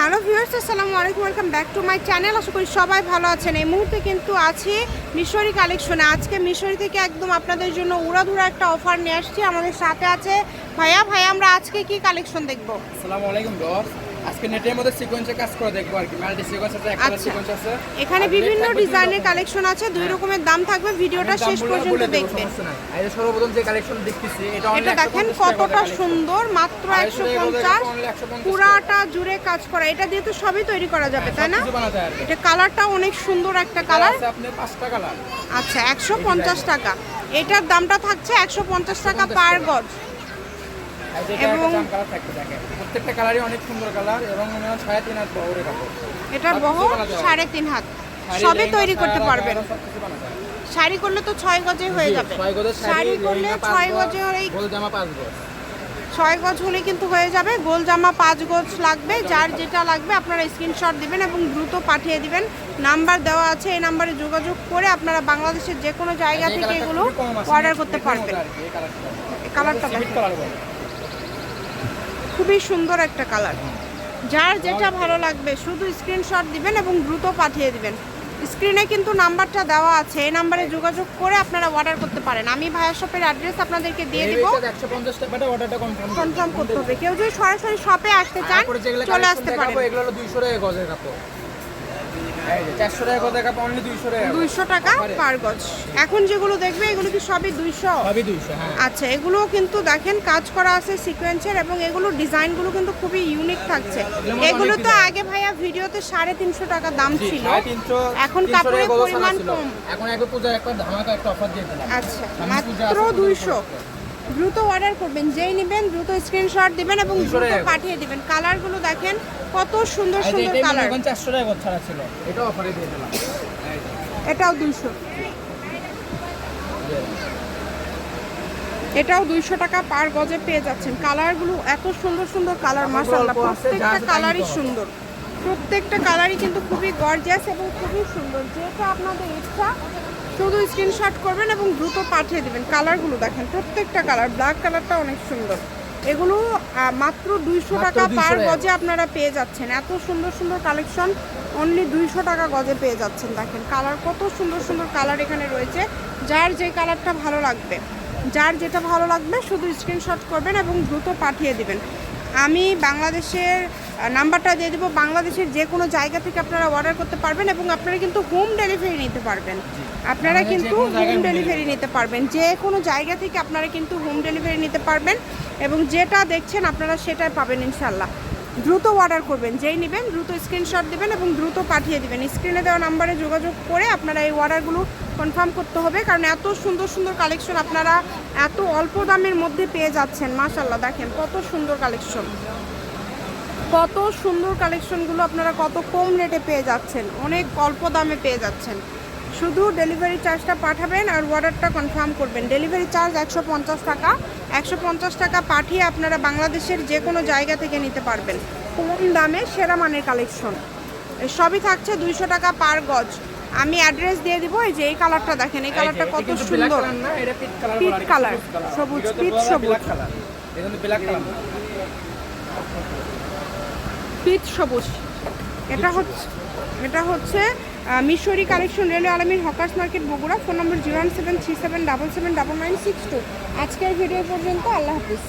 Hello viewers, আসসালামু আলাইকুম, welcome back to my channel. আশা করি সবাই ভালো আছেন। এই মুহূর্তে কিন্তু আছি মিশরি কালেকশনে। আজকে মিশরি থেকে একদম আপনাদের জন্য উড়াধুরা একটা অফার নিয়ে আসছি। আমাদের সাথে আছে ভাইয়া ভাইয়া আমরা আজকে কি কালেকশন দেখব? আসসালামু আলাইকুম বস আজকে নেটের মধ্যে সিকোয়েন্সে কাজ করে দেখব আর কি। মাল্টি সিকোয়েন্স আছে একটা আচ্ছা। সিকোয়েন্স আছে। এখানে বিভিন্ন ডিজাইনের কালেকশন আছে। দুই রকমের দাম থাকবে ভিডিওটা শেষ পর্যন্ত দেখবেন। এই যে সর্বপ্রথম যে কালেকশন দেখতেছি এটা এটা দেখেন কতটা সুন্দর মাত্র একশো পঞ্চাশ। 150 পুরাটা জুড়ে কাজ করা এটা দিয়ে তো সবই তৈরি করা যাবে তাই না। এটা কালারটা অনেক সুন্দর একটা কালার আছে আপনার পাঁচটা কালার আচ্ছা একশো পঞ্চাশ টাকা। এটার দামটা থাকছে একশো পঞ্চাশ টাকা পার গজ। এবং- প্রত্যেকটা কালারই অনেক সুন্দর কালার এবং সাড়ে তিন হাত বহরে কাপড় এটার বহর। সাড়ে তিন হাত। লেহেঙ্গা, তৈরি করতে পারবেন। শাড়ি করলে তো ছয় গজে হয়ে যাবে। শাড়ি করলে ছয় গজে ছয় গজ হলে কিন্তু হয়ে যাবে। গোল জামা পাঁচ গজ লাগবে। যার যেটা লাগবে আপনারা স্ক্রিনশট দিবেন এবং দ্রুত পাঠিয়ে দিবেন। নাম্বার দেওয়া আছে এই নাম্বারে যোগাযোগ করে আপনারা বাংলাদেশের যে কোনো জায়গা থেকে এগুলো অর্ডার করতে পারবেন। কালারটা। এই কালারটা সিভিট দেখেন কালার বলে। খুবই সুন্দর একটা কালার যার যেটা ভালো লাগবে শুধু স্ক্রিনশট দিবেন এবং দ্রুত পাঠিয়ে দিবেন। স্ক্রিনে কিন্তু নাম্বারটা দেওয়া আছে এই নাম্বারে যোগাযোগ করে আপনারা অর্ডার করতে পারেন। আমি ভায়া শপের অ্যাড্রেস আপনাদেরকে দিয়ে দিব। 150 টাকা, বাট অর্ডারটা confirm কনফার্ম করতে হবে। কেউ যদি সরাসরি শপে আসতে চান চলে আসতে পারেন। এগুলো হলো 200 টাকা গজের কাপড়। 400 টাকা কাপড়, only 200 টাকা। দুইশো টাকা পার গজ। এখন যেগুলো দেখবে এগুলো কি সবই দুইশো? সবই 200, হ্যাঁ। আচ্ছা এগুলো কিন্তু দেখেন কাজ করা আছে সিকোয়েন্সের এবং এগুলো ডিজাইনগুলো কিন্তু খুবই ইউনিক থাকছে। এগুলো তো আগে ভাইয়া ভিডিওতে সাড়ে তিনশো টাকা দাম ছিল। এখন 300 কাপড়ের পরিমাণ কম। এখন একবার পূজার একটা ধামাকা একটা অফার দিয়ে দিলাম। আচ্ছা মাত্র দুইশো। দ্রুত অর্ডার করবেন যেই নেবেন দ্রুত স্ক্রিনশট দিবেন এবং দ্রুত পাঠিয়ে দিবেন। কালারগুলো দেখেন কত সুন্দর সুন্দর কালার করেন 400 টাকা ছাড়া ছিল। এটাও অফারে দিয়ে দিলাম। এটাও দুইশো। এটাও দুইশো টাকা পার গজে পেয়ে যাচ্ছেন। কালারগুলো এত সুন্দর সুন্দর কালার মাসাল্লাহ প্রত্যেকটা কালারই সুন্দর। প্রত্যেকটা কালারই কিন্তু খুবই গর্জিয়াস এবং খুবই সুন্দর। যেটা আপনাদের ইচ্ছা শুধু স্ক্রিনশট করবেন এবং দ্রুত পাঠিয়ে দেবেন। কালারগুলো দেখেন প্রত্যেকটা কালার ব্ল্যাক কালারটা অনেক সুন্দর। এগুলো মাত্র দুইশো টাকা পার গজে আপনারা পেয়ে যাচ্ছেন। এত সুন্দর সুন্দর কালেকশন অনলি দুইশো টাকা গজে পেয়ে যাচ্ছেন। দেখেন কালার কত সুন্দর সুন্দর কালার এখানে রয়েছে। যার যে কালারটা ভালো লাগবে যার যেটা ভালো লাগবে শুধু স্ক্রিনশট করবেন এবং দ্রুত পাঠিয়ে দিবেন। আমি বাংলাদেশের নাম্বারটা দিয়ে দেবো। বাংলাদেশের যে কোনো জায়গা থেকে আপনারা অর্ডার করতে পারবেন এবং আপনারা কিন্তু হোম ডেলিভারি নিতে পারবেন। আপনারা কিন্তু হোম ডেলিভারি নিতে পারবেন। যে কোনো জায়গা থেকে আপনারা কিন্তু হোম ডেলিভারি নিতে পারবেন এবং যেটা দেখছেন আপনারা সেটাই পাবেন ইনশাল্লাহ দ্রুত অর্ডার করবেন যেই নেবেন দ্রুত স্ক্রিনশট দেবেন এবং দ্রুত পাঠিয়ে দেবেন। স্ক্রিনে দেওয়া নাম্বারে যোগাযোগ করে আপনারা এই অর্ডারগুলো কনফার্ম করতে হবে। কারণ এত সুন্দর সুন্দর কালেকশন আপনারা এত অল্প দামের মধ্যে পেয়ে যাচ্ছেন। মাশাল্লাহ দেখেন কত সুন্দর কালেকশন কত সুন্দর কালেকশনগুলো আপনারা কত কম রেটে পেয়ে যাচ্ছেন অনেক অল্প দামে পেয়ে যাচ্ছেন। শুধু ডেলিভারি চার্জটা পাঠাবেন আর অর্ডারটা কনফার্ম করবেন। ডেলিভারি চার্জ একশো পঞ্চাশ টাকা। একশো পঞ্চাশ টাকা পাঠিয়ে আপনারা বাংলাদেশের যে কোনো জায়গা থেকে নিতে পারবেন। কম দামে সেরা মানের কালেকশন সবই থাকছে দুইশো টাকা পার গজ। আমি অ্যাড্রেস দিয়ে দিব এই যে এই কালারটা দেখেন এই কালারটা কত সুন্দর। color না, এটা pit color Pit বলে আর কি, color, সবুজ color। সবুজ, সবুজ। এটা। পিচ সবুজ এটা হচ্ছে এটা হচ্ছে Mishri collection railway Almir hawkers market Bogura phone number zero one seven three seven double seven double nine six two আজকের ভিডিও পর্যন্ত আল্লাহ হাফিজ